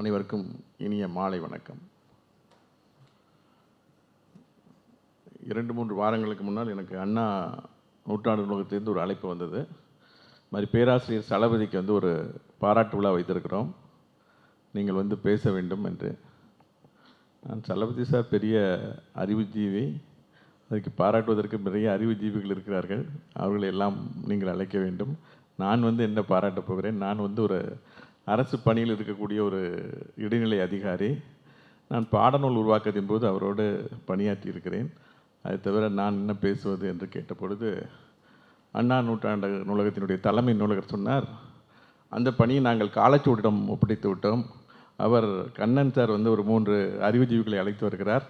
அனைவருக்கும் இனிய மாலை வணக்கம். இரண்டு மூன்று வாரங்களுக்கு முன்னால் எனக்கு அண்ணா நூற்றாண்டு நூலகத்திலிருந்து ஒரு அழைப்பு வந்தது. மாதிரி பேராசிரியர் சளபதிக்கு வந்து ஒரு பாராட்டு விழா வைத்திருக்கிறோம். நீங்கள் வந்து பேச வேண்டும் என்று. நான் சளபதி சார் பெரிய அறிவுஜீவி. அதுக்கு பாராட்டுவதற்கு நிறைய அறிவுஜீவிகள் இருக்கிறார்கள். அவர்களை எல்லாம் நீங்கள் அழைக்க வேண்டும். நான் வந்து என்ன பாராட்டப் போகிறேன்? நான் வந்து ஒரு அரசு பணியில் இருக்கக்கூடிய ஒரு இடைநிலை அதிகாரி. நான் பாடநூல் உருவாக்கத்தின் போது அவரோடு பணியாற்றி இருக்கிறேன். அது தவிர நான் என்ன பேசுவது என்று கேட்ட பொழுது அண்ணா நூற்றாண்டு நூலகத்தினுடைய தலைமை நூலகர் சொன்னார் அந்த பணியை நாங்கள் காலச்சூடிடம் ஒப்படைத்து விட்டோம். அவர் கண்ணன் சார் வந்து ஒரு மூன்று அறிவுஜீவிகளை அழைத்து வருகிறார்.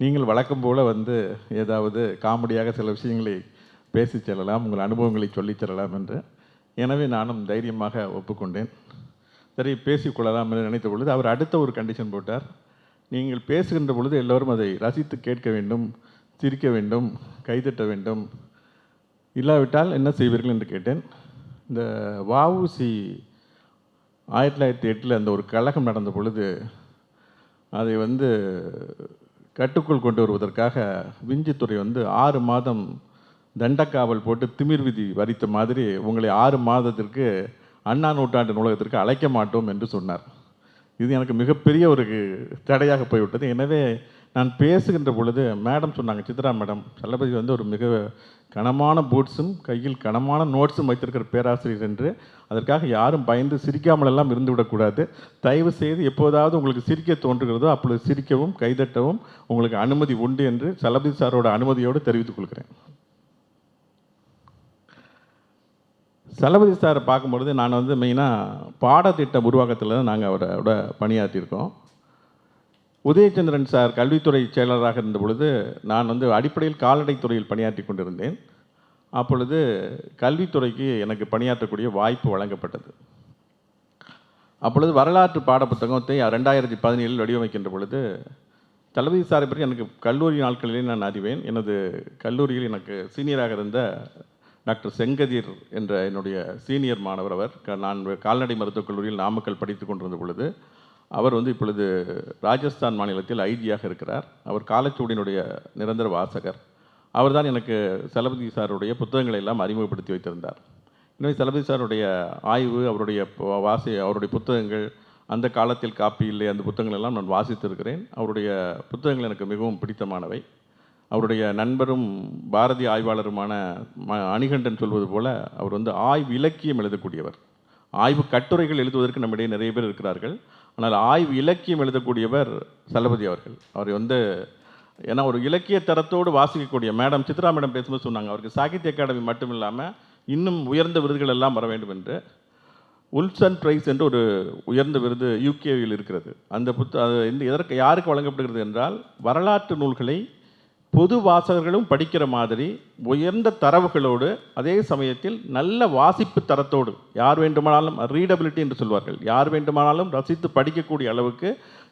நீங்கள் வழக்கம் போல் வந்து ஏதாவது காமெடியாக சில விஷயங்களை பேசி செல்லலாம் உங்கள் அனுபவங்களை சொல்லிச் செல்லலாம் என்று. எனவே நானும் தைரியமாக ஒப்புக்கொண்டேன். சரி பேசிக்கொள்ளலாம் என்று நினைத்த பொழுது அவர் அடுத்த ஒரு கண்டிஷன் போட்டார். நீங்கள் பேசுகின்ற பொழுது எல்லோரும் அதை ரசித்து கேட்க வேண்டும் சிரிக்க வேண்டும் கைதட்ட வேண்டும். இல்லாவிட்டால் என்ன செய்வீர்கள் என்று கேட்டேன். இந்த வஉசி ஆயிரத்தி தொள்ளாயிரத்தி எட்டில் அந்த ஒரு கழகம் நடந்த பொழுது அதை வந்து கட்டுக்குள் கொண்டு வருவதற்காக விஞ்சித்துறை வந்து ஆறு மாதம் தண்டக்காவல் போட்டு திமிர் விதி வரித்த மாதிரி உங்களை ஆறு மாதத்திற்கு அண்ணா நூற்றாண்டு நூலகத்திற்கு அழைக்க மாட்டோம் என்று சொன்னார். இது எனக்கு மிகப்பெரிய ஒரு தடையாக போய்விட்டது. எனவே நான் பேசுகின்ற பொழுது மேடம் சொன்னாங்க சித்ரா மேடம் தளபதி வந்து ஒரு மிக கனமான பூட்ஸும் கையில் கனமான நோட்ஸும் வைத்திருக்கிற பேராசிரியர் என்று அதற்காக யாரும் பயந்து சிரிக்காமல் எல்லாம் இருந்து விடக்கூடாது தயவு செய்து எப்போதாவது உங்களுக்கு சிரிக்க தோன்றுகிறதோ அப்பொழுது சிரிக்கவும் கைதட்டவும் உங்களுக்கு அனுமதி உண்டு என்று தளபதி சாரோட அனுமதியோடு தெரிவித்துக் கொள்கிறேன். தளபதி சாரை பார்க்கும்பொழுது நான் வந்து மெயினாக பாடத்திட்ட உருவாக்கத்தில் தான் நாங்கள் அவரோட பணியாற்றியிருக்கோம். உதயச்சந்திரன் சார் கல்வித்துறை செயலராக இருந்த பொழுது நான் வந்து அடிப்படையில் கால்நடைத்துறையில் பணியாற்றி கொண்டிருந்தேன். அப்பொழுது கல்வித்துறைக்கு எனக்கு பணியாற்றக்கூடிய வாய்ப்பு வழங்கப்பட்டது. அப்பொழுது வரலாற்று பாடப்புத்தகத்தை ரெண்டாயிரத்தி பதினேழில் வடிவமைக்கின்ற பொழுது தளபதி சாரை பற்றி எனக்கு கல்லூரி நாட்களிலே நான் அறிவேன். எனது கல்லூரியில் எனக்கு சீனியராக இருந்த டாக்டர் செங்கதிர் என்ற என்னுடைய சீனியர் மாணவர் அவர். க- நான் கால்நடை மருத்துவக் கல்லூரியில் நாமக்கல் படித்து கொண்டிருந்த பொழுது அவர் வந்து இப்பொழுது ராஜஸ்தான் மாநிலத்தில் ஐஜியாக இருக்கிறார். அவர் காலச்சூடினுடைய நிரந்தர வாசகர். அவர்தான் எனக்கு சலபதி சாருடைய புத்தகங்களை எல்லாம் அறிமுகப்படுத்தி வைத்திருந்தார். எனவே சலபதி சாருடைய ஆய்வு அவருடைய வாசி அவருடைய புத்தகங்கள் அந்த காலத்தில் காப்பி இல்லை அந்த புத்தகங்கள் எல்லாம் நான் வாசித்திருக்கிறேன். அவருடைய புத்தகங்கள் எனக்கு மிகவும் பிடித்தமானவை. அவருடைய நண்பரும் பாரதி ஆய்வாளருமான ம- அணிகண்டன் சொல்வது போல அவர் வந்து ஆய்வு இலக்கியம் எழுதக்கூடியவர். ஆய்வு கட்டுரைகள் எழுதுவதற்கு நம்மிடையே நிறைய பேர் இருக்கிறார்கள். ஆனால் ஆய்வு இலக்கியம் எழுதக்கூடியவர் சலபதி அவர்கள். அவர் வந்து ஏன்னா ஒரு இலக்கிய தரத்தோடு வாசிக்கக்கூடிய மேடம் சித்ரா மேடம் பேசும்போது சொன்னாங்க அவருக்கு சாகித்ய அகாடமி மட்டும் இல்லாமல் இன்னும் உயர்ந்த விருதுகள் எல்லாம் வர வேண்டும் என்று. உல்சன் பிரைஸ் என்று ஒரு உயர்ந்த விருது யூகேவில் இருக்கிறது. அந்த புத்த அது இந்த எதற்கு யாருக்கு வழங்கப்படுகிறது என்றால் வரலாற்று நூல்களை பொது வாசகர்களும் படிக்கிற மாதிரி உயர்ந்த தரவுகளோடு அதே சமயத்தில் நல்ல வாசிப்பு தரத்தோடு யார் வேண்டுமானாலும் ரீடபிலிட்டி என்று சொல்வார்கள். யார் வேண்டுமானாலும் ரசித்து படிக்கக்கூடிய அளவுக்கு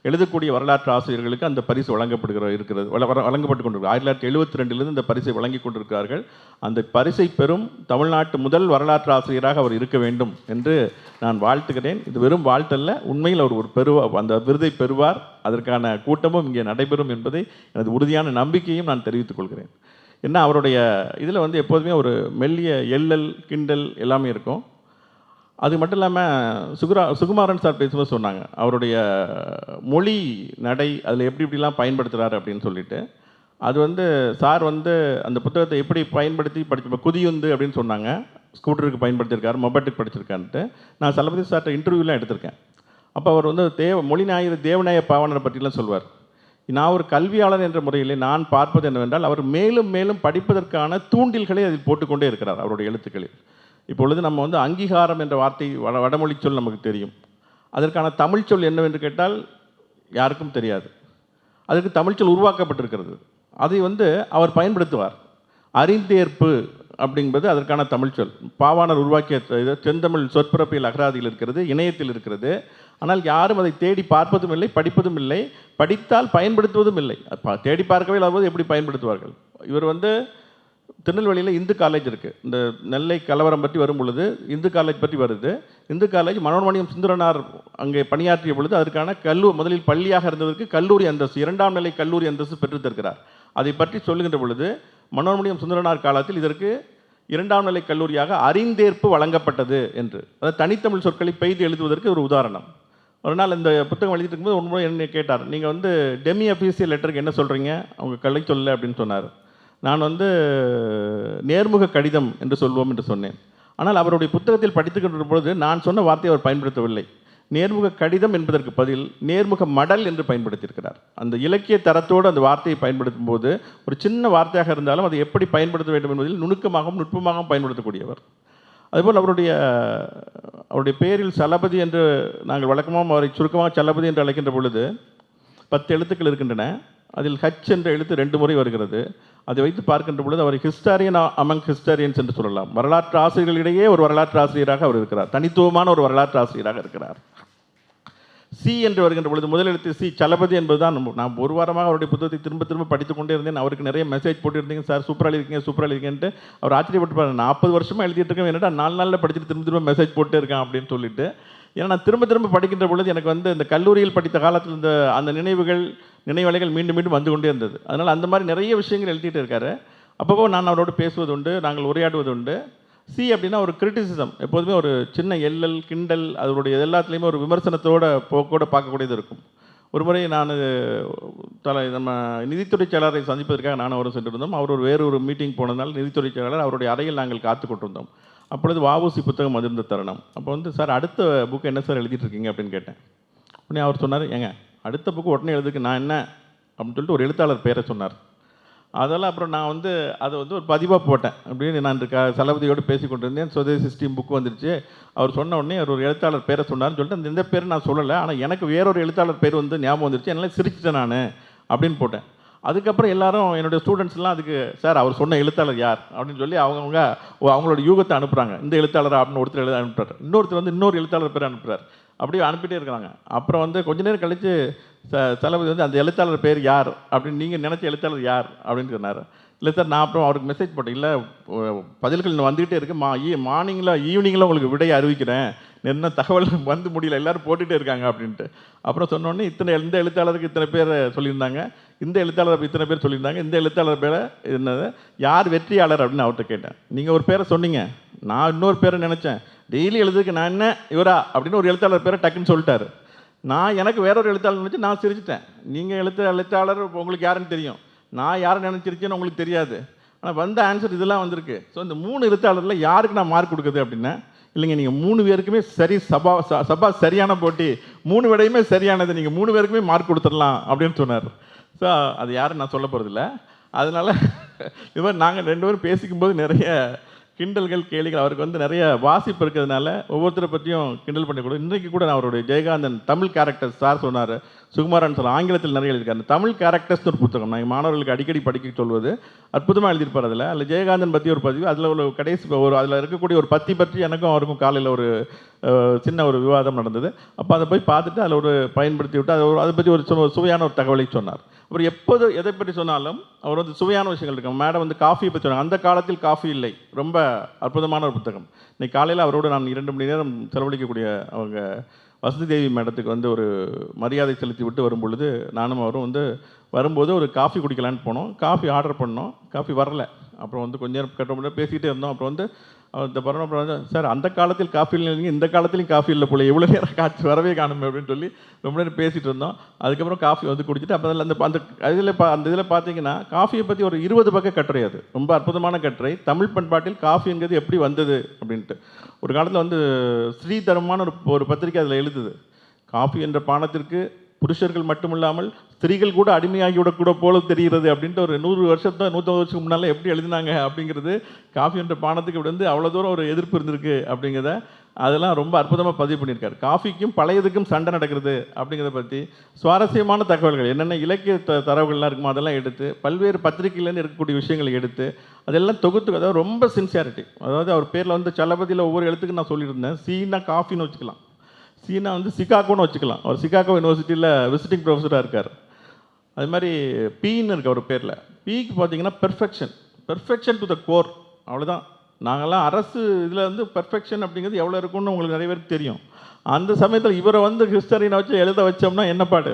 எழுதக்கூடிய வரலாற்று ஆசிரியர்களுக்கு அந்த பரிசு வழங்கப்படுகிற இருக்கிறது. வழங்கப்பட்டு கொண்டிருக்கிறது. ஆயிரத்தி தொள்ளாயிரத்தி எழுபத்தி ரெண்டிலிருந்து இந்த பரிசை வழங்கி கொண்டிருக்கிறார்கள். அந்த பரிசை பெறும் தமிழ்நாட்டு முதல் வரலாற்று ஆசிரியராக அவர் இருக்க வேண்டும் என்று நான் வாழ்த்துகிறேன். இது வெறும் வாழ்த்தல்ல உண்மையில் அவர் ஒரு பெறுவார் அந்த விருதை பெறுவார். அதற்கான கூட்டமும் இங்கே நடைபெறும் என்பதை எனது உறுதியான நம்பிக்கையும் நான் தெரிவித்துக் கொள்கிறேன். என்ன அவருடைய இதில் வந்து எப்போதுமே ஒரு மெல்லிய எள்ளல் கிண்டல் எல்லாமே இருக்கும். அது மட்டும் இல்லாமல் சுகுரா சுகுமாரன் சார் பேசும்போது சொன்னாங்க. அவருடைய மொழி நடை அதில் எப்படி எப்படிலாம் பயன்படுத்துகிறாரு அப்படின்னு சொல்லிட்டு. அது வந்து சார் வந்து அந்த புத்தகத்தை எப்படி பயன்படுத்தி படிச்சு குதியுந்து அப்படின்னு சொன்னாங்க. ஸ்கூட்டருக்கு பயன்படுத்தியிருக்காரு மொபைட்டுக்கு படிச்சிருக்கான்ட்டு நான் சலபதி சார்ட்ட இன்டர்வியூலாம் எடுத்திருக்கேன். அப்போ அவர் வந்து தேவ மொழி ஞாயிறு தேவநாய பாவனரை பற்றிலாம் சொல்வார் நான் ஒரு கல்வியாளர் என்ற முறையிலே நான் பார்ப்பது என்னவென்றால் அவர் மேலும் மேலும் படிப்பதற்கான தூண்டில்களை அதில் போட்டுக்கொண்டே இருக்கிறார் அவருடைய எழுத்துக்களில். இப்பொழுது நம்ம வந்து அங்கீகாரம் என்ற வார்த்தை வட வடமொழி சொல் நமக்கு தெரியும். அதற்கான தமிழ் சொல் என்னவென்று கேட்டால் யாருக்கும் தெரியாது. அதுக்கு தமிழ்ச்சொல் உருவாக்கப்பட்டிருக்கிறது. அதை வந்து அவர் பயன்படுத்துவார். அறிந்தேற்பு அப்படிங்கிறது அதற்கான தமிழ்ச்சொல் பாவாணர் உருவாக்கிய இது செந்தமிழ் சொற்பிறப்பியல் அகராதியில் இருக்கிறது இணையத்தில் இருக்கிறது. ஆனால் யாரும் அதை தேடி பார்ப்பதும் இல்லை படிப்பதும் இல்லை. படித்தால் பயன்படுத்துவதும் இல்லை. தேடி பார்க்கவே இல்லாத எப்படி பயன்படுத்துவார்கள்? இவர் வந்து திருநெல்வேலியில் இந்து காலேஜ் இருக்குது இந்த நெல்லை கலவரம் பற்றி வரும் பொழுது இந்து காலேஜ் பற்றி வருது. இந்து காலேஜ் மனோன்மணியம் சுந்தரனார் அங்கே பணியாற்றிய பொழுது அதற்கான கல்லூரி முதலில் பள்ளியாக இருந்ததற்கு கல்லூரி அந்தஸ்து இரண்டாம் நிலை கல்லூரி அந்தஸ்து பெற்றுத்தருக்கிறார் அதை பற்றி சொல்லுகின்ற பொழுது மனோன்மணியம் சுந்தரனார் காலத்தில் இதற்கு இரண்டாம் நிலை கல்லூரியாக அறிந்தேற்பு வழங்கப்பட்டது என்று அதாவது தனித்தமிழ் சொற்களை பெய்து எழுதுவதற்கு ஒரு உதாரணம். ஒரு நாள் இந்த புத்தகம் எழுதிட்டு இருக்கும்போது ஒரு முறை என்ன கேட்டார் நீங்கள் வந்து டெமி அஃபீஷியல் லெட்டருக்கு என்ன சொல்கிறீங்க அவங்க கலை சொல்லலை அப்படின்னு சொன்னார். நான் வந்து நேர்முக கடிதம் என்று சொல்வோம் என்று சொன்னேன். ஆனால் அவருடைய புத்தகத்தில் படித்துக்கின்ற பொழுது நான் சொன்ன வார்த்தையை அவர் பயன்படுத்தவில்லை. நேர்முக கடிதம் என்பதற்கு பதில் நேர்முக மடல் என்று பயன்படுத்தியிருக்கிறார். அந்த இலக்கிய தரத்தோடு அந்த வார்த்தையை பயன்படுத்தும் போது ஒரு சின்ன வார்த்தையாக இருந்தாலும் அதை எப்படி பயன்படுத்த வேண்டும் என்பதில் நுணுக்கமாகவும் நுட்பமாகவும் பயன்படுத்தக்கூடியவர். அதுபோல் அவருடைய அவருடைய பேரில் சலபதி என்று நாங்கள் வழக்கமாக அவரை சுருக்கமாக சலபதி என்று அழைக்கின்ற பொழுது பத்து எழுத்துக்கள் இருக்கின்றன. அதில் ஹச் என்ற எழுத்து ரெண்டு முறை வருகிறது. அதை வைத்து பார்க்கின்ற பொழுது அவர் ஹிஸ்டாரியன் அமங் ஹிஸ்டாரியன்ஸ் என்று சொல்லலாம். வரலாற்று ஆசிரியர்களிடையே ஒரு வரலாற்று ஆசிரியராக அவர் இருக்கிறார். தனித்துவமான ஒரு வரலாற்று ஆசிரியராக இருக்கிறார். சி என்று வருகின்ற பொழுது முதல் எழுத்து சி சலபதி என்பதுதான். நம்ம- நான் ஒரு வாரமாக அவருடைய புத்தகத்தை திரும்ப திரும்ப படித்து கொண்டே இருந்தேன். அவருக்கு நிறைய மெசேஜ் போட்டிருந்தீங்க. சார் சூப்பராக இருக்கீங்க சூப்பராக இருக்கீங்கன்ட்டு அவர் ஆச்சரியப்பட்டு நாற்பது வருஷமாக எழுதிட்டு இருக்கேன். என்னடா நாலு நாளில் படிச்சுட்டு திரும்ப திரும்ப மெசேஜ் போட்டே இருக்கேன் அப்படின்னு சொல்லிட்டு ஏன்னா நான் திரும்ப திரும்ப படிக்கின்ற பொழுது எனக்கு வந்து இந்த கல்லூரியில் படித்த காலத்தில் இந்த அந்த நினைவுகள் நினைவலைகள் மீண்டும் மீண்டும் வந்து கொண்டே இருந்தது. அதனால் அந்த மாதிரி நிறைய விஷயங்கள் எழுதிட்டு இருக்காரு. அப்பப்போ நான் அவரோடு பேசுவது உண்டு நாங்கள் உரையாடுவது உண்டு சி அப்படின்னா ஒரு கிரிட்டிசிசம் எப்போதுமே ஒரு சின்ன எல்லல் கிண்டல் அதனுடைய எல்லாத்துலேயுமே ஒரு விமர்சனத்தோட போக்கோட பார்க்கக்கூடியது இருக்கும். ஒரு முறை நான் தலை நம்ம நிதித்துறை செயலாளரை சந்திப்பதற்காக நான் அவரும் சென்றிருந்தோம். அவர் ஒரு வேறு ஒரு மீட்டிங் போனதால் நிதித்துறை செயலாளர் அவருடைய அறையில் நாங்கள் காத்து கொண்டிருந்தோம். அப்பொழுது வாவூசி புத்தகம் வந்திருந்த தருணம். அப்போ வந்து சார் அடுத்த புக்கு என்ன சார் எழுதிட்டுருக்கீங்க? அப்படின்னு கேட்டேன். உடனே அவர் சொன்னார் ஏங்க அடுத்த புக்கு உடனே எழுதுக்கு நான் என்ன? அப்படின்னு சொல்லிட்டு ஒரு எழுத்தாளர் பேரை சொன்னார். அதெல்லாம் அப்புறம் நான் வந்து அதை வந்து ஒரு பதிவாக போட்டேன். அப்படின்னு நான் இருக்க சலபதியோடு பேசி கொண்டிருந்தேன். சுதேசி ஸ்டீம் புக் வந்துருச்சு. அவர் சொன்ன உடனே அவர் ஒரு எழுத்தாளர் பேரை சொன்னார்னு சொல்லிட்டு அந்த இந்த பேர் நான் சொல்லலை. ஆனால் எனக்கு வேறொரு எழுத்தாளர் பேர் வந்து ஞாபகம் வந்துருச்சு. என்னால் சிரிச்சிட்டேன் நான் அப்படின்னு போட்டேன். அதுக்கப்புறம் எல்லாரும் என்னுடைய ஸ்டூடெண்ட்ஸ்லாம் அதுக்கு சார் அவர் சொன்ன எழுத்தாளர் யார்? அப்படின்னு சொல்லி அவங்கவுங்க அவங்களோட யூகத்தை அனுப்புகிறாங்க இந்த எழுத்தாளர் அப்படின்னு ஒருத்தர் எழுத அனுப்புறாரு. இன்னொருத்தர் வந்து இன்னொரு எழுத்தாளர் பேர் அனுப்புறாரு. அப்படியே அனுப்பிட்டே இருக்கிறாங்க. அப்புறம் வந்து கொஞ்ச நேரம் கழித்து ச தளபதி வந்து அந்த எழுத்தாளர் பேர் யார்? அப்படின்னு நீங்கள் நினச்ச எழுத்தாளர் யார்? அப்படின்னு சொன்னார். இல்லை சார் நான் அப்புறம் அவருக்கு மெசேஜ் போட்டேன். இல்லை பதில்கள் இன்னும் வந்துகிட்டே இருக்கு மா ஈ மார்னிங்கில் ஈவினிங்கில் உங்களுக்கு விடையை அறிவிக்கிறேன். என்ன தகவல் வந்து முடியல. எல்லாரும் போட்டுகிட்டே இருக்காங்க. அப்படின்ட்டு. அப்புறம் சொன்னோடனே இத்தனை எந்த எழுத்தாளருக்கு இத்தனை பேர் சொல்லியிருந்தாங்க. இந்த எழுத்தாளர் இத்தனை பேர் சொல்லியிருந்தாங்க இந்த எழுத்தாளர் பேரை என்னது? யார் வெற்றியாளர் அப்படின்னு அவர்கிட்ட கேட்டேன். நீங்கள் ஒரு பேரை சொன்னீங்க. நான் இன்னொரு பேரை நினச்சேன். டெய்லி எழுதுக்கு நான் என்ன இவரா? அப்படின்னு ஒரு எழுத்தாளர் பேரை டக்குன்னு சொல்லிட்டாரு. நான் எனக்கு வேற ஒரு எழுத்தாளர் நினச்சி நான் சிரிச்சிட்டேன். நீங்கள் எழுத்து எழுத்தாளர் உங்களுக்கு யாருன்னு தெரியும். நான் யாரை நினச்சிருச்சேன்னு உங்களுக்கு தெரியாது. ஆனால் வந்த ஆன்சர் இதெல்லாம் வந்திருக்கு. ஸோ இந்த மூணு எழுத்தாளரில் யாருக்கு நான் மார்க் கொடுக்குது அப்படின்னா இல்லைங்க நீங்கள் மூணு பேருக்குமே சரி சபா ச- சபா சரியான போட்டி மூணு விடையுமே சரியானது நீங்கள் மூணு பேருக்குமே மார்க் கொடுத்துடலாம் அப்படின்னு சொன்னார். ஸோ அது யாரும் நான் சொல்ல போகிறதில்ல அதனால் இது மாதிரி நாங்கள் ரெண்டு பேரும் பேசிக்கும்போது நிறைய கிண்டல்கள் கேலிகள் அவருக்கு வந்து நிறைய வாசிப்பு இருக்கிறதுனால ஒவ்வொருத்தரை பற்றியும் கிண்டல் பண்ணி கூட இன்றைக்கு கூட நான் அவருடைய ஜெயகாந்தன் தமிழ் கேரக்டர் சார் சொன்னார். சுகுமாரன் சொல்ல ஆங்கிலத்தில் நிறைய எழுதியிருக்காரு. தமிழ் கேரக்டர்ஸ்னு ஒரு புத்தகம். நான் மாணவர்களுக்கு அடிக்கடி படிக்க சொல்வது. அற்புதமாக எழுதியிருப்பார் அதில். அதில் ஜெயகாந்தன் பற்றி ஒரு பதிவு. அதில் ஒரு கடைசி ஒரு அதில் இருக்கக்கூடிய ஒரு பத்தி பற்றி எனக்கும் அவருக்கும் காலையில் ஒரு சின்ன ஒரு விவாதம் நடந்தது. அப்போ அதை போய் பார்த்துட்டு அதில் ஒரு பயன்படுத்தி விட்டு அதை ஒரு அதை பற்றி ஒரு சு- சுவையான ஒரு தகவலை சொன்னார். அவர் எப்போது எதை பற்றி சொன்னாலும் அவர் வந்து சுவையான விஷயங்கள் இருக்கும் மேடம் வந்து காஃபியை பற்றி சொன்னாங்க. அந்த காலத்தில் காஃபி இல்லை. ரொம்ப அற்புதமான ஒரு புத்தகம். இன்னைக்கு காலையில் அவரோடு நான் இரண்டு மணி நேரம் செலவழிக்கக்கூடிய அவங்க வசதி தேவி மேடத்துக்கு வந்து ஒரு மரியாதை செலுத்தி விட்டு வரும் பொழுது நானும் அவரும் வந்து வரும்போது ஒரு காஃபி குடிக்கலான்னு போனோம். காஃபி ஆர்டர் பண்ணோம். காஃபி வரல. அப்புறம் வந்து கொஞ்ச நேரம் கட்ட முடியாது பேசிக்கிட்டே இருந்தோம். அப்புறம் வந்து அவர் இந்த பரணம் அப்புறம் வந்து சார் அந்த காலத்தில் காஃபி இல்லைங்க இந்த காலத்துலையும் காஃபி இல்லை போல. எவ்வளோ நேரம் காட்சி வரவே காணுமே அப்படின்னு சொல்லி ரொம்ப நேரம் பேசிகிட்டு இருந்தோம். அதுக்கப்புறம் காஃபி வந்து குடிச்சிட்டு அப்போ அந்த அந்த இதில் பா அந்த இதில் பார்த்தீங்கன்னா காஃபியை பற்றி ஒரு இருபது பக்கம் கட்டுரை அது. ரொம்ப அற்புதமான கட்டுரை. தமிழ் பண்பாட்டில் காஃபிங்கிறது எப்படி வந்தது? அப்படின்ட்டு. ஒரு காலத்தில் வந்து ஸ்ரீதரமான ஒரு ஒரு பத்திரிக்கை அதில் எழுதுது. காஃபி என்ற பானத்திற்கு புருஷர்கள் மட்டுமில்லாமல் ஸ்திரீகள் கூட அடிமையாகிவிடக்கூட போல தெரிகிறது அப்படின்ட்டு ஒரு நூறு வருஷத்தை நூற்றம்பது வருஷத்துக்கு முன்னால் எப்படி எழுதினாங்க அப்படிங்கிறது காஃபி என்ற பானத்துக்கு இப்படி வந்து அவ்வளோ தூரம் ஒரு எதிர்ப்பு இருந்திருக்கு அப்படிங்கிறத அதெல்லாம் ரொம்ப அற்புதமாக பதிவு பண்ணியிருக்காரு. காஃபிக்கும் பழையதுக்கும் சண்டை நடக்கிறது அப்படிங்கிறத பற்றி சுவாரஸ்யமான தகவல்கள் என்னென்ன இலக்கிய த தரவுகள்லாம் இருக்குமோ அதெல்லாம் எடுத்து பல்வேறு பத்திரிகையிலேருந்து இருக்கக்கூடிய விஷயங்களை எடுத்து அதெல்லாம் தொகுத்து அதாவது ரொம்ப சின்சியாரிட்டி அதாவது அவர் பேரில் வந்து சலபதியில் ஒவ்வொரு எழுத்துக்கு நான் சொல்லியிருந்தேன். சீனா காஃபின்னு வச்சுக்கலாம். சீனா வந்து சிகாகோன்னு வச்சுக்கலாம். அவர் சிகாகோ யூனிவர்சிட்டியில் விசிட்டிங் ப்ரொஃபஸராக இருக்கார். அது மாதிரி பீன்னு இருக்கு அவர் பேரில். பீக்கு பார்த்தீங்கன்னா perfection perfection to the core அவ்வளோதான் நாங்கள்லாம் அரசு இதில் வந்து பெர்ஃபெக்ஷன் அப்படிங்கிறது எவ்வளோ இருக்கும்னு உங்களுக்கு நிறைய பேருக்கு தெரியும். அந்த சமயத்தில் இவரை வந்து ஹிஸ்டரினை வச்சு எழுத வச்சோம்னா என்ன பாடு?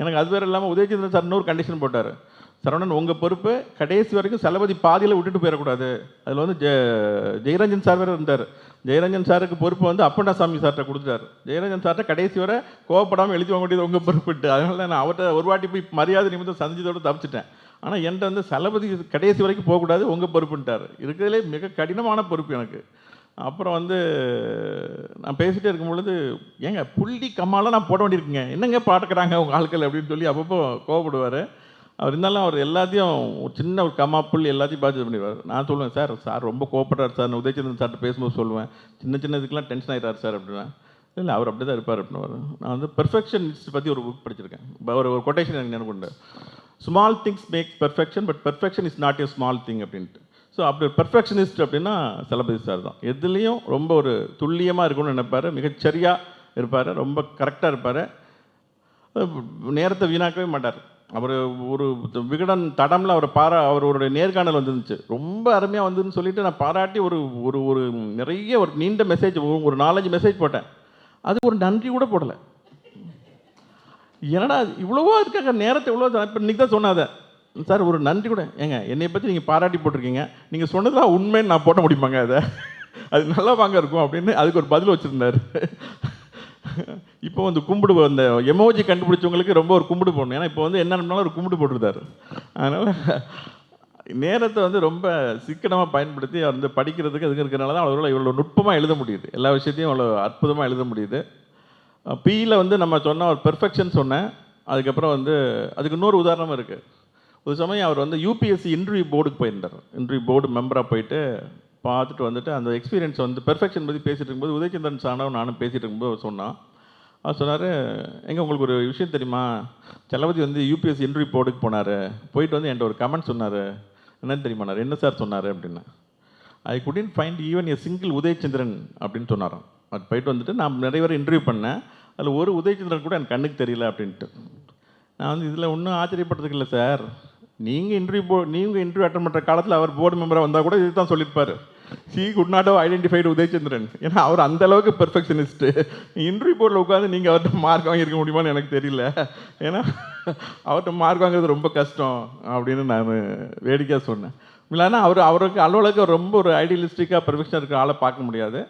எனக்கு அது வேறு இல்லாமல் உதயச்சந்திரன் சார் இன்னொரு கண்டிஷன் போட்டார். சரவணன் உங்கள் பொறுப்பு கடைசி வரைக்கும் சலபதி பாதியில் விட்டுட்டு போயிடக்கூடாது. அதில் வந்து ஜெ ஜெயரஞ்சன் சார் வேறு இருந்தார். ஜெயரஞ்சன் சாருக்கு பொறுப்பு வந்து அப்பண்ணாசாமி சார்கிட்ட கொடுத்துட்டார். ஜெயரஞ்சன் சார்கிட்ட கடைசி வரை கோவப்படாமல் எழுதி வாங்க வேண்டியது உங்கள் பொறுப்புட்டு அதனால நான் அவர்கிட்ட ஒரு வாட்டி போய் மரியாதை நிமித்தம் சந்திச்சதோடு தப்பிச்சிட்டேன். ஆனால் என்கிட்ட வந்து சலபதி கடைசி வரைக்கும் போகக்கூடாது உங்கள் பொறுப்புன்ட்டார். இருக்கிறதுலே மிக கடினமான பொறுப்பு எனக்கு. அப்புறம் வந்து நான் பேசிகிட்டே இருக்கும் பொழுது ஏங்க புள்ளி கம்மாலாம் நான் போட வேண்டியிருக்குங்க. என்னங்க பாட்டுக்கிறாங்க உங்கள் ஆட்கள் அப்படின்னு சொல்லி அப்பப்போ கோவப்படுவார். அவர் இருந்தாலும் அவர் எல்லாத்தையும் ஒரு சின்ன ஒரு கம்மா எல்லாத்தையும் பாஜக பண்ணிடுவார். நான் சொல்லுவேன் சார் சார் ரொம்ப கோவப்படுறாரு சார். நான் உதயச்சந்திரன் சார்கிட்ட பேசும்போது சொல்லுவேன் சின்ன சின்ன இதுக்கெல்லாம் டென்ஷன் ஆகிட்டார் சார் அப்படின்னா. இல்லை அவர் அப்படி தான் இருப்பார் அப்படின்னு நான் வந்து பெர்ஃபெக்ஷனிஸ்ட் பற்றி ஒரு புக் படிச்சிருக்கேன். ஒரு ஒரு கொட்டேஷன் எனக்கு நினைவுண்டு small things make perfection but perfection is not a small thing அப்படின்ட்டு. ஸோ அப்படி பெர்ஃபெக்ஷனிஸ்ட் அப்படின்னா செலபதி சார் தான். எதுலேயும் ரொம்ப ஒரு துல்லியமாக இருக்கணும்னு நினைப்பார். மிகச்சரியாக இருப்பார். ரொம்ப கரெக்டாக இருப்பார். நேரத்தை வீணாக்கவே மாட்டார். அவர் ஒரு விகடன் தடமில் அவர் பாரா அவருடைய நேர்காணல் வந்துருந்துச்சு. ரொம்ப அருமையாக வந்துன்னு சொல்லிட்டு நான் பாராட்டி ஒரு ஒரு ஒரு நிறைய ஒரு நீண்ட மெசேஜ் ஒரு நாலஞ்சு மெசேஜ் போட்டேன். அது ஒரு நன்றி கூட போடலை. என்னடா இவ்வளவோ இருக்காங்க நேரத்தை இவ்வளோ இப்போ இன்றைக்கி தான் சொன்னாத. சார் ஒரு நன்றி கூட. ஏங்க என்னை பற்றி நீங்கள் பாராட்டி போட்டிருக்கீங்க. நீங்கள் சொன்னதெல்லாம் உண்மைன்னு நான் போட முடியுமாங்க அதை? அது நல்லா வாங்க இருக்கும் அப்படின்னு அதுக்கு ஒரு பதில் வச்சுருந்தாரு. இப்போ வந்து கும்பிடு அந்த எமோஜி கண்டுபிடிச்சவங்களுக்கு ரொம்ப ஒரு கும்பிடு போடணும். ஏன்னா இப்போ வந்து என்ன ஒரு கும்பிடு போட்டுருந்தாரு அதனால் நேரத்தை வந்து ரொம்ப சிக்கனமாக பயன்படுத்தி அவர் வந்து படிக்கிறதுக்கு அதுக்கு இருக்கிறனால தான் அவரால் இவ்வளோ நுட்பமாக எழுத முடியுது. எல்லா விஷயத்தையும் அவ்வளோ அற்புதமாக எழுத முடியுது. பியில் வந்து நம்ம சொன்ன ஒரு பெர்ஃபெக்ஷன் சொன்னேன். அதுக்கப்புறம் வந்து அதுக்கு இன்னொரு உதாரணமும் இருக்குது ஒரு சமயம் அவர் வந்து யூபிஎஸ்சி இன்டர்வியூ போர்டுக்கு போயிருந்தார். இன்டர்வியூ போர்டு மெம்பராக போயிட்டு பார்த்துட்டு வந்துட்டு அந்த எக்ஸ்பீரியன்ஸ் வந்து பெர்ஃபெக்ஷன் பற்றி பேசிகிட்டு இருக்கும்போது உதயச்சந்திரன் சாணவன் நானும் பேசிகிட்டு இருக்கும்போது சொன்னான். அவர் சொன்னார் எங்கே உங்களுக்கு ஒரு விஷயம் தெரியுமா? தளபதி வந்து யூபிஎஸ்சி இன்டர்வியூ போர்டுக்கு போனார். போயிட்டு வந்து என்கிட்ட ஒரு கமெண்ட் சொன்னார். என்னன்னு தெரியுமாண்ணார் என்ன சார் சொன்னார்? அப்படின்னு. I couldn't find even a single Udhayachandran அப்படின்னு சொன்னாராம். அது போயிட்டு வந்துட்டு நான் நிறைய பேர் இன்டர்வியூ பண்ணேன். அதில் ஒரு உதயச்சந்திரன் கூட எனக்கு கண்ணுக்கு தெரியல அப்படின்ட்டு. நான் வந்து இதில் ஒன்றும் ஆச்சரியப்படுறதுக்கு இல்லை சார். நீங்கள் இன்டர்வியூ போ நீங்கள் இன்டர்வியூ அட்டன் பண்ணுற காலத்தில் அவர் போர்டு மெம்பராக வந்தால் கூட இது தான் சொல்லியிருப்பார். She could not have identified Udhayachandran ஏன்னா அவர் அந்த அளவுக்கு பெர்ஃபெக்ஷனிஸ்ட்டு இன்டர்வியூ போர்டில் உட்காந்து நீங்கள் அவர்கிட்ட மார்க் வாங்கியிருக்க முடியுமான்னு எனக்கு தெரியல. ஏன்னா அவர்கிட்ட மார்க் வாங்குறது ரொம்ப கஷ்டம் அப்படின்னு நான் வேடிக்கையாக சொன்னேன். இல்லைன்னா அவர் அவருக்கு அலுவலகம் ரொம்ப ஒரு ஐடியலிஸ்டிக்காக பெர்ஃபெக்ஷன் இருக்கிற ஆளை பார்க்க முடியாது.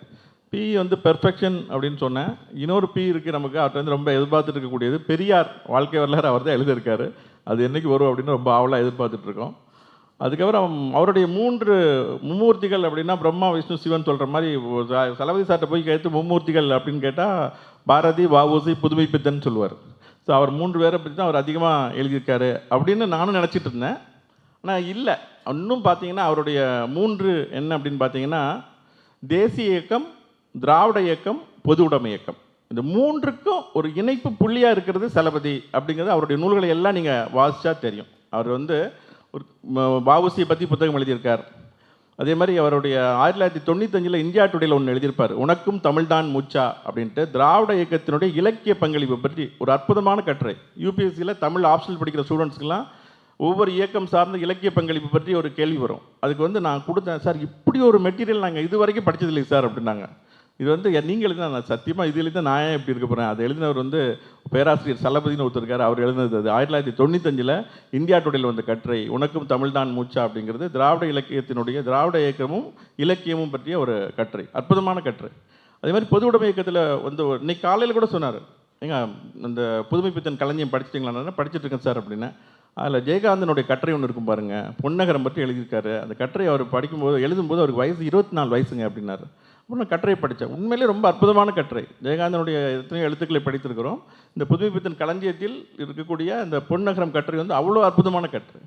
பி வந்து பெர்ஃபெக்ஷன் அப்படின்னு சொன்னேன். இன்னொரு பி இருக்குது நமக்கு. அவர்கிட்ட வந்து ரொம்ப எதிர்பார்த்துட்டு இருக்கக்கூடியது. பெரியார் வாழ்க்கை வரலாறு அவர் தான் எழுதியிருக்காரு. அது என்னைக்கு வரும் அப்படின்னு ரொம்ப ஆவலாக எதிர்பார்த்துட்டு இருக்கோம் அதுக்கப்புறம் அவருடைய மூன்று மும்மூர்த்திகள் அப்படின்னா பிரம்மா விஷ்ணு சிவன் சொல்கிற மாதிரி ச- தளபதி சார்ட்ட போய் கேட்டு மும்மூர்த்திகள் அப்படின்னு கேட்டால் பாரதி வாவூசி புதுமை பித்தன் சொல்லுவார். ஸோ அவர் மூன்று பேரை பற்றி தான் அவர் அதிகமாக எழுதியிருக்காரு அப்படின்னு நானும் நினச்சிட்டு இருந்தேன். ஆனால் இல்லை. இன்னும் பார்த்தீங்கன்னா அவருடைய மூன்று என்ன அப்படின்னு பார்த்தீங்கன்னா தேசிய இயக்கம் திராவிட இயக்கம் பொது உடைமை இயக்கம். இந்த மூன்றுக்கும் ஒரு இணைப்பு புள்ளியாக இருக்கிறது சலபதி அப்படிங்கிறது அவருடைய நூல்களை எல்லாம் நீங்கள் வாசிச்சா தெரியும். அவர் வந்து ஒரு பாவுசியை பற்றி புத்தகம் எழுதியிருக்கார். அதே மாதிரி அவருடைய ஆயிரத்தி தொள்ளாயிரத்தி தொண்ணூத்தஞ்சில் இந்தியா டுடேல ஒன்று எழுதியிருப்பார். உனக்கும் தமிழ்தான் மூச்சா அப்படின்ட்டு திராவிட இயக்கத்தினுடைய இலக்கிய பங்களிப்பு பற்றி ஒரு அற்புதமான கட்டுரை. யூபிஎஸ்சியில் தமிழ் ஆப்ஷனல் படிக்கிற ஸ்டூடெண்ட்ஸ்க்கெல்லாம் ஒவ்வொரு இயக்கம் சார்ந்த இலக்கிய பங்களிப்பு பற்றி ஒரு கேள்வி வரும். அதுக்கு வந்து நான் கொடுத்தேன் சார் இப்படி ஒரு மெட்டீரியல் நாங்கள் இது வரைக்கும் படித்ததில்லை சார் அப்படின்னாங்க. இது வந்து நீங்கள் நீங்க எழுதினா நான் சத்தியமாக இது எழுதி நான் ஏன் இப்படி இருக்க போகிறேன் அது எழுதினவர் வந்து பேராசிரியர் சலபதினு ஒருத்தருக்கார் அவர் எழுதினது அது. ஆயிரத்தி தொள்ளாயிரத்தி தொண்ணூத்தஞ்சில் இந்தியா டுடேல வந்த கட்டுரை உனக்கும் தமிழ்தான் மூச்சா? அப்படிங்கிறது திராவிட இலக்கியத்தினுடைய திராவிட இயக்கமும் இலக்கியமும் பற்றிய ஒரு கட்டுரை அற்புதமான கட்டுரை. அதே மாதிரி பொது உடைமை இயக்கத்தில் வந்து இன்னைக்கு காலையில் கூட சொன்னார். ஏங்க அந்த புதுமை பித்தன் கலைஞம் படிச்சிட்டிங்களா படிச்சுட்டு இருக்கேன் சார் அப்படின்னு. அதில் ஜெயகாந்தனுடைய கட்டுரை ஒன்று இருக்கும் பாருங்கள் பொன்னகரம் பற்றி எழுதியிருக்காரு. அந்த கட்டுரை அவர் படிக்கும்போது எழுதும்போது அவருக்கு வயசு இருபத்தி நாலு வயசுங்க அப்படின்னாரு. அப்புறம் நான் கட்டுரை படித்தேன் உண்மையிலே ரொம்ப அற்புதமான கட்டுரை ஜெயகாந்தனுடைய எத்தனையோ எழுத்துக்களை படித்திருக்கிறோம். இந்த புதுமைப்பித்தன் களஞ்சியத்தில் இருக்கக்கூடிய இந்த பொன்னகரம் கட்டுரை வந்து அவ்வளோ அற்புதமான கட்டுரை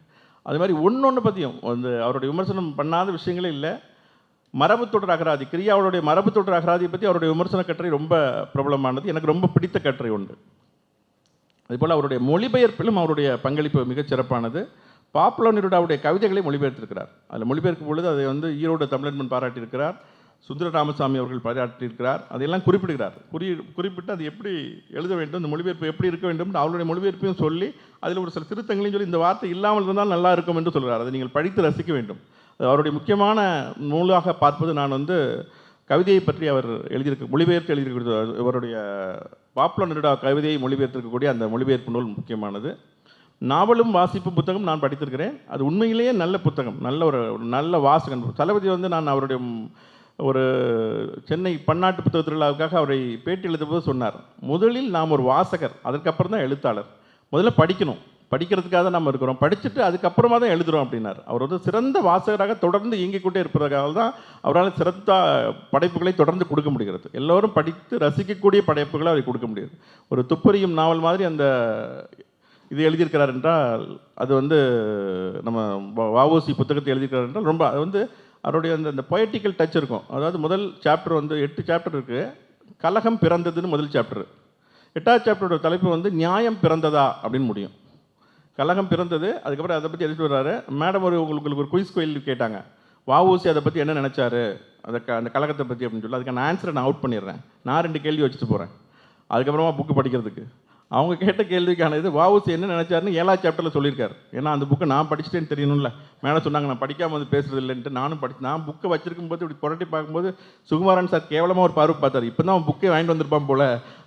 அது மாதிரி ஒன்று ஒன்று பற்றியும் வந்து அவருடைய விமர்சனம் பண்ணாத விஷயங்களே இல்லை. மரபு தொடர் அகராதி கிரியாவுடைய மரபு தொடர் அகராதியை பற்றி அவருடைய விமர்சன கட்டுரை ரொம்ப பிரபலமானது. எனக்கு ரொம்ப பிடித்த கட்டுரை உண்டு. அதுபோல் அவருடைய மொழிபெயர்ப்பிலும் அவருடைய பங்களிப்பு மிகச் சிறப்பானது. பாப்புலர் நிருடாவுடைய கவிதைகளை மொழிபெயர்த்திருக்கிறார். அதில் மொழிபெயர்க்கும் பொழுது அதை வந்து ஈரோடு தமிழன்மன் பாராட்டியிருக்கிறார். சுந்தர ராமசாமி அவர்கள் பாராட்டியிருக்கிறார். அதையெல்லாம் குறிப்பிடுகிறார். குறி குறிப்பிட்டு அது எப்படி எழுத வேண்டும் இந்த மொழிபெயர்ப்பு எப்படி இருக்க வேண்டும் அவருடைய மொழிபெயர்ப்பையும் சொல்லி அதில் ஒரு சில திருத்தங்களையும் சொல்லி இந்த வார்த்தை இல்லாமல் இருந்தால் நல்லா இருக்கும் என்று சொல்கிறார். அதை நீங்கள் படித்து ரசிக்க வேண்டும். அவருடைய முக்கியமான நூலாக பார்ப்பது நான் வந்து கவிதையை பற்றி அவர் எழுதியிருக்க மொழிபெயர்த்து எழுதியிருக்க இவருடைய பாப்புலர் நெருடா கவிதையை மொழிபெயர்த்திருக்கக்கூடிய அந்த மொழிபெயர்ப்பு நூல் முக்கியமானது. நாவலும் வாசிப்பு புத்தகம் நான் படித்திருக்கிறேன். அது உண்மையிலேயே நல்ல புத்தகம் நல்ல ஒரு நல்ல வாசகன். தளபதி வந்து நான் அவருடைய ஒரு சென்னை பன்னாட்டு புத்தக திருவிழாவுக்காக அவரை பேட்டி எழுதும்போது சொன்னார் முதலில் நாம் ஒரு வாசகர் அதுக்கப்புறம் தான் எழுத்தாளர் முதல்ல படிக்கணும் படிக்கிறதுக்காக தான் நம்ம இருக்கிறோம் படிச்சுட்டு அதுக்கப்புறமா தான் எழுதுகிறோம் அப்படின்னார் அவர் வந்து சிறந்த வாசகராக தொடர்ந்து இயங்கிக்கொண்டே இருப்பதற்காக தான் அவரால் சிறந்த படைப்புகளை தொடர்ந்து கொடுக்க முடிகிறது எல்லோரும் படித்து ரசிக்கக்கூடிய படைப்புகளை அவரை கொடுக்க முடியாது ஒரு துப்பறியும் நாவல் மாதிரி அந்த இது எழுதியிருக்கிறார் என்றால் அது வந்து நம்ம வ- வஉசி புத்தகத்தை எழுதியிருக்கிறார் என்றால் ரொம்ப அது வந்து அவருடைய அந்த அந்த பொயட்டிக்கல் டச் இருக்கும். அதாவது முதல் சாப்டர் வந்து எட்டு சாப்டர் இருக்குது கலகம் பிறந்ததுன்னு முதல் சாப்டர் எட்டாவது சாப்டரோட தலைப்பு வந்து நியாயம் பிறந்ததா அப்படின்னு முடியும். கலகம் பிறந்தது அதுக்கப்புறம் அதை பற்றி எழுதி வர்றாரு. மேடம் ஒரு உங்களுக்கு ஒரு குயிஸ் கோயில் கேட்டாங்க. வாவூசி அதை பற்றி என்ன நினச்சாரு? அதை க அந்த கலகத்தை பற்றி அப்படின்னு சொல்லி அதுக்கான ஆன்சரை நான் அவுட் பண்ணிடுறேன். நான் ரெண்டு கேள்வி வச்சுட்டு போகிறேன் அதுக்கப்புறமா புக்கு படிக்கிறதுக்கு. அவங்க கேட்ட கேள்விக்கான இது வாவுசி என்ன நினச்சாருன்னு ஏழாவது சாப்டரில் சொல்லியிருக்காரு. ஏன்னா அந்த புக்கை நான் படிச்சுட்டேன்னு தெரியணும்ல. மேடம் சொன்னாங்க நான் படிக்காமல் வந்து பேசுறது இல்லைன்ட்டு நானும் படிச்சு நான் புக்கை வச்சிருக்கும் போது இப்படி புரட்டி பார்க்கும்போது சுகுமாரன் சார் கேவலமாக ஒரு பார்வை பார்த்தார். இப்போ தான் அவன் புக்கே வாங்கிட்டு வந்திருப்பான் போல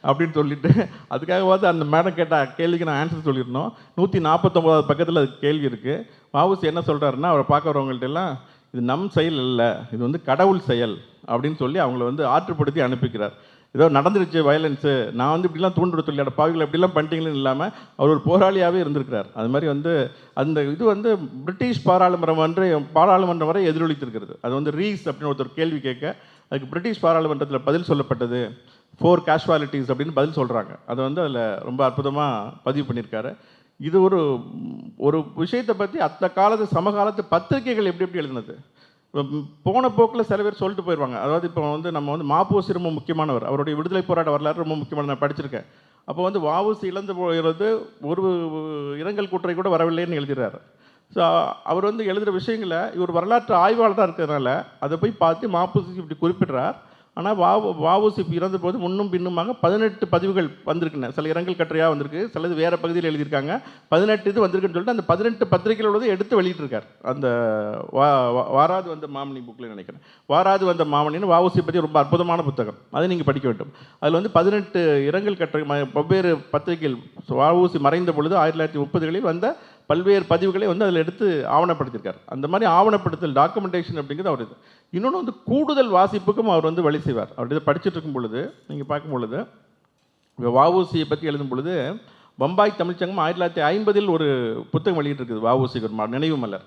அப்படின்னு சொல்லிட்டு. அதுக்காகவாது அந்த மேடம் கேட்ட கேள்விக்கு நான் ஆன்சர் சொல்லியிருந்தோம். நூற்றி நாற்பத்தொம்போதாவது பக்கத்தில் அது கேள்வி இருக்குது வாவுசி என்ன சொல்கிறாருன்னா அவரை பார்க்க வரவங்கள்ட்ட எல்லாம் இது நம் செயல் இல்லை இது வந்து கடவுள் செயல் அப்படின்னு சொல்லி அவங்கள வந்து ஆற்றுப்படுத்தி அனுப்பிக்கிறார். ஏதோ நடந்துருச்சு வயலன்ஸு நான் வந்து இப்படிலாம் தூண்டு சொல்லி பாவிகள் அப்படிலாம் பண்ணிட்டீங்களேன்னு இல்லாமல் அவர் ஒரு போராளியாகவே இருந்திருக்கிறார். அது மாதிரி வந்து அந்த இது வந்து பிரிட்டிஷ் பாராளுமன்றம் வந்து பாராளுமன்றம் வரை எதிரொலித்திருக்கிறது. அது வந்து ரீஸ் அப்படின்னு ஒருத்தர் கேள்வி கேட்க அதுக்கு பிரிட்டிஷ் பாராளுமன்றத்தில் பதில் சொல்லப்பட்டது. ஃபோர் கேஷுவாலிட்டிஸ் அப்படின்னு பதில் சொல்கிறாங்க அதை வந்து அதில் ரொம்ப அற்புதமாக பதிவு பண்ணியிருக்காரு. இது ஒரு ஒரு விஷயத்தை பற்றி அந்த காலத்து சமகாலத்து பத்திரிகைகள் எப்படி எப்படி எழுதினது? போன போக்கில் சில பேர் சொல்லிட்டு போயிடுவாங்க அதாவது இப்போ வந்து நம்ம வந்து மாப்போசி ரொம்ப முக்கியமானவர். அவருடைய விடுதலை போராட்ட வரலாறு ரொம்ப முக்கியமான நான் படிச்சிருக்கேன். அப்போ வந்து வாவுசி இழந்து போகிறது ஒரு இரங்கல் கூற்றை கூட வரவில்லைன்னு எழுதுறாரு. ஸோ அவர் வந்து எழுதுகிற விஷயங்களை இவர் வரலாற்று ஆய்வாளராக இருக்கிறதுனால அதை போய் பார்த்து மாப்போசி இப்படி குறிப்பிடுறார். ஆனால் வா வாவுசி இறந்த போது முன்னும் பின்னுமாக பதினெட்டு பதிவுகள் வந்திருக்குண்ணே சில இரங்கல் கட்டுரையாக வந்திருக்கு சிலது வேறு பகுதியில் எழுதியிருக்காங்க. பதினெட்டு இது வந்திருக்குன்னு சொல்லிட்டு அந்த பதினெட்டு பத்திரிகைகளோட எடுத்து வெளியிட்டிருக்கார். அந்த வா வாராது வந்த மாமணி புக்கில் நினைக்கிறேன். வாராது வந்த மாமணின்னு வாவுசி பற்றி ரொம்ப அற்புதமான புத்தகம். அதை நீங்கள் படிக்க வேண்டும். அதில் வந்து பதினெட்டு இரங்கல் கட்டுரை ம- வெவ்வேறு பத்திரிகைகள் வாவுசி மறைந்த பொழுது ஆயிரத்தி தொள்ளாயிரத்தி முப்பதுகளில் வந்த பல்வேறு பதிவுகளை வந்து அதில் எடுத்து ஆவணப்படுத்தியிருக்கார். அந்த மாதிரி ஆவணப்படுத்தல் டாக்குமெண்டேஷன் அப்படிங்கிறது அவர் இது. இன்னொன்று வந்து கூடுதல் வாசிப்புக்கும் அவர் வந்து வழி செய்வார். அவர் இதை படிச்சுட்டு இருக்கும் பொழுது நீங்கள் பார்க்கும் பொழுது வவுசியை பற்றி எழுதும் பொழுது பம்பாய் தமிழ்ச்சங்கம் ஆயிரத்தி தொள்ளாயிரத்தி ஐம்பதில் ஒரு புத்தகம் வெளியிட்டிருக்குது வஉசிக்கு ஒரு ம- நினைவு மலர்.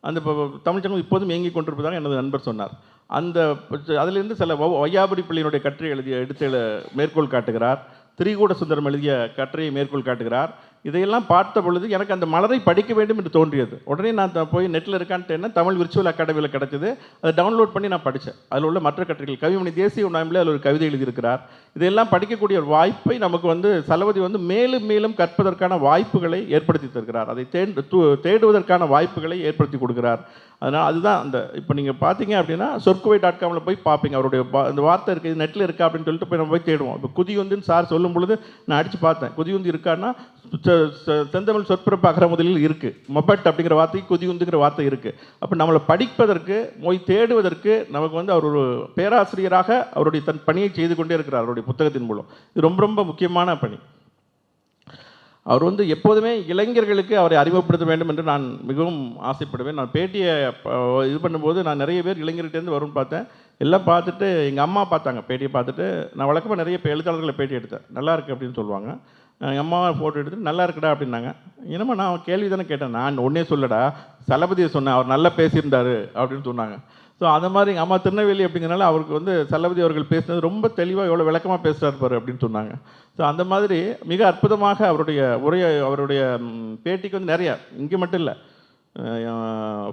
அந்த ப- தமிழ்ச்சங்கம் இப்போதும் இயங்கிக் கொண்டிருப்பதாக எனது நண்பர் சொன்னார். அந்த அதிலிருந்து சில வ- வையாபுரி பிள்ளையினுடைய கட்டுரை எழுதிய எடுத்து மேற்கோள் காட்டுகிறார். திரிகூட சுந்தரம் எழுதிய கட்டுரையை மேற்கோள் காட்டுகிறார். இதையெல்லாம் பார்த்த பொழுது எனக்கு அந்த மலரை படிக்க வேண்டும் என்று தோன்றியது. உடனே நான் போய் நெட்டில் இருக்கான்ட்டு என்ன தமிழ் விர்ச்சுவல் அகாடமியில் கிடச்சிது. அதை டவுன்லோட் பண்ணி நான் படித்தேன் அதில் உள்ள மற்ற கட்டுரைகள் கவிமணி தேசிய உண்ணாமலே அதில் ஒரு கவிதை எழுதியிருக்கிறார். இதெல்லாம் படிக்கக்கூடிய ஒரு வாய்ப்பை நமக்கு வந்து சலவதி வந்து மேலும் மேலும் கற்பதற்கான வாய்ப்புகளை ஏற்படுத்தி தருகிறார். அதை தேடுவதற்கான வாய்ப்புகளை ஏற்படுத்தி கொடுக்கிறார். அதனால் அதுதான் அந்த இப்போ நீங்கள் பார்த்தீங்க அப்படின்னா சொற்குவை டாட் காமில் போய் பார்ப்பீங்க. அவருடைய அந்த வார்த்தை இருக்குது நெட்டில் இருக்கா அப்படின்னு சொல்லிட்டு போய் நம்ம போய் தேடுவோம். இப்போ குதியுந்துன்னு சார் சொல்லும் பொழுது நான் அடித்து பார்த்தேன். குதியுந்து இருக்கான்னா செந்தமிழ் சொற்பிறப்பு அகர முதலில் இருக்குது மொபட் அப்படிங்கிற வார்த்தை குதியுந்துங்கிற வார்த்தை இருக்குது அப்போ நம்மளை படிப்பதற்கு போய் தேடுவதற்கு நமக்கு வந்து அவர் ஒரு பேராசிரியராக அவருடைய தன் பணியை செய்து கொண்டே இருக்கிறார் அவருடைய புத்தகத்தின் மூலம். இது ரொம்ப ரொம்ப முக்கியமான பணி. அவர் வந்து எப்போதுமே இளைஞர்களுக்கு அவரை அறிமுகப்படுத்த வேண்டும் என்று நான் மிகவும் ஆசைப்படுவேன். நான் பேட்டியை இது பண்ணும்போது நான் நிறைய பேர் இளைஞர்கிட்டேருந்து வரும்னு பார்த்தேன். எல்லாம் பார்த்துட்டு எங்கள் அம்மா பார்த்தாங்க. பேட்டியை பார்த்துட்டு நான் வழக்கமாக நிறைய எழுத்தாளர்களை பேட்டி எடுத்தேன். நல்லா இருக்குது அப்படின்னு சொல்லுவாங்க. எங்கள் அம்மாவை ஃபோட்டோ எடுத்துட்டு நல்லா இருக்குடா அப்படின்னாங்க. என்னம்மா நான் கேள்வி தானே கேட்டேன். நான் ஒன்றே சொல்லடா. சலபதியை சொன்னேன். அவர் நல்லா பேசியிருந்தாரு அப்படின்னு சொன்னாங்க. ஸோ அந்த மாதிரி எங்கள் அம்மா திருநெல்வேலி அப்படிங்கிறனால அவருக்கு வந்து சலபதி அவர்கள் பேசினது ரொம்ப தெளிவாக எவ்வளோ விளக்கமாக பேசுகிறார் பாரு அப்படின்னு சொன்னாங்க. ஸோ அந்த மாதிரி மிக அற்புதமாக அவருடைய உரைய அவருடைய பேட்டிக்கு வந்து நிறைய இங்கே மட்டும் இல்லை.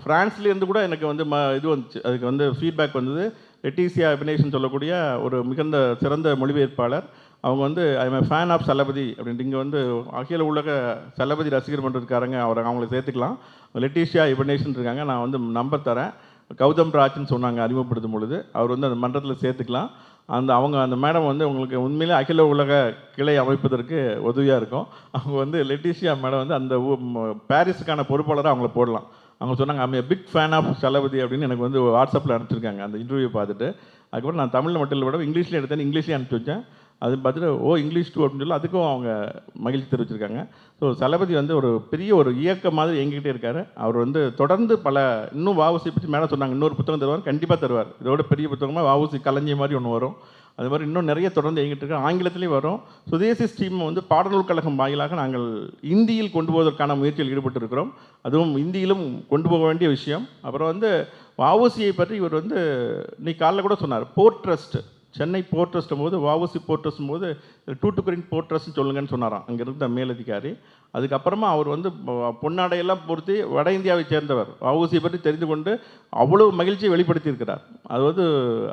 ஃப்ரான்ஸ்லேருந்து கூட எனக்கு வந்து ம இது வந்துச்சு. அதுக்கு வந்து ஃபீட்பேக் வந்தது. லெட்டீசியா அபினேஷன் சொல்லக்கூடிய ஒரு மிகுந்த சிறந்த மொழிபெயர்ப்பாளர். அவங்க வந்து I may fan of Chalapathy அப்படின்ட்டு இங்கே வந்து அகில உலக சலபதி ரசிகர் மன்றம் இருக்காருங்க அவரை அவங்கள சேர்த்துக்கலாம். லெட்டீஷியா இவனேஷன் இருக்காங்க நான் வந்து நம்பர் தரேன் கௌதம் ராஜ்னு சொன்னாங்க அறிமுகப்படுத்தும் பொழுது. அவர் வந்து அந்த மன்றத்தில் சேர்த்துக்கலாம். அந்த அவங்க அந்த மேடம் வந்து உங்களுக்கு உண்மையிலே அகில உலக கிளை அமைப்பதற்கு உதவியாக இருக்கும். அவங்க வந்து லெட்டிஷியா மேடம் வந்து அந்த பாரிஸுக்கான பொறுப்பாளராக அவங்கள போடலாம். அவங்க சொன்னாங்க I'm big fan of Chalapathi அப்படின்னு எனக்கு வந்து வாட்ஸ்அப்பில் அனுப்பிச்சிருக்காங்க. அந்த இன்டர்வியூ பார்த்துட்டு அதுக்கப்புறம் நான் தமிழில் மட்டும் இல்லை மேடம் இங்கிலீஷ்லேயும் எடுத்தேன் இங்கிலீஷ்லேயே அனுப்பிச்சி வச்சேன். அது பார்த்துட்டு ஓ இங்கிலீஷ் டூ அப்படின்னு சொல்லி அதுக்கும் அவங்க மகிழ்ச்சி தெரிவிச்சிருக்காங்க. ஸோ சலபதி வந்து ஒரு பெரிய ஒரு இயக்கம் மாதிரி எங்கிட்டே இருக்கார். அவர் வந்து தொடர்ந்து பல இன்னும் வாவுசி பற்றி மேலே சொன்னாங்க. இன்னொரு புத்தகம் தருவார் கண்டிப்பாக தருவார். இதோட பெரிய புத்தகமாக வாவுசி கலைஞர் மாதிரி ஒன்று வரும். அது மாதிரி இன்னும் நிறைய தொடர்ந்து இயங்கிட்டு இருக்கு. ஆங்கிலத்திலேயும் வரும். சுதேசி ஸ்ட்ரீம் வந்து பாடநூல் கழகம் வாயிலாக நாங்கள் இந்தியில் கொண்டு போவதற்கான முயற்சியில் ஈடுபட்டு இருக்கிறோம். அதுவும் இந்தியிலும் கொண்டு போக வேண்டிய விஷயம். அப்புறம் வந்து வஉசியை பற்றி இவர் வந்து இன்னைக்கு காலைல கூட சொன்னார். போர்ட் ட்ரஸ்ட் சென்னை போர்ட்ரஸ்ட்டும் போது வஉசி போர்ட் போது டூட்டுக்குரின் போர்ட்ரஸ்ன்னு சொல்லுங்கன்னு சொன்னாராம். அங்கே இருந்த மேலதிகாரி. அதுக்கப்புறமா அவர் வந்து பொன்னாடையெல்லாம் பொருத்தி வட இந்தியாவை சேர்ந்தவர். வஉசியை பற்றி தெரிந்து கொண்டு அவ்வளவு மகிழ்ச்சியை வெளிப்படுத்தியிருக்கிறார். அது வந்து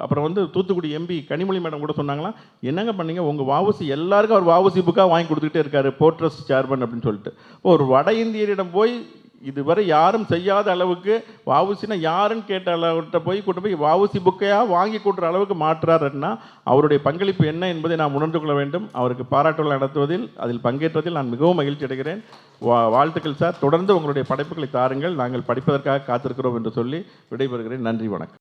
அப்புறம் வந்து தூத்துக்குடி எம்பி கனிமொழி மேடம் கூட சொன்னாங்களாம் என்னங்க பண்ணீங்க? உங்கள் வாவுசி எல்லாருக்கும் அவர் வாவுசி புக்காக வாங்கி கொடுத்துக்கிட்டே இருக்காரு போர்ட்ரஸ்ட் சேர்மன் அப்படின்னு சொல்லிட்டு. ஒரு வட இந்தியரிடம் போய் இதுவரை யாரும் செய்யாத அளவுக்கு வாவுசினா யாருன்னு கேட்ட அளவுகிட்ட போய் கொண்டு போய் வாவுசி புக்கையாக வாங்கி கொடுற அளவுக்கு மாற்றுறாருன்னா அவருடைய பங்களிப்பு என்ன என்பதை நாம் உணர்ந்து கொள்ள வேண்டும். அவருக்கு பாராட்டுகள் நடத்துவதில் அதில் பங்கேற்றதில் நான் மிகவும் மகிழ்ச்சி அடைகிறேன். வா வாழ்த்துக்கள் சார். தொடர்ந்து உங்களுடைய படைப்புகளை தாருங்கள். நாங்கள் படிப்பதற்காக காத்திருக்கிறோம் என்று சொல்லி விடைபெறுகிறேன். நன்றி வணக்கம்.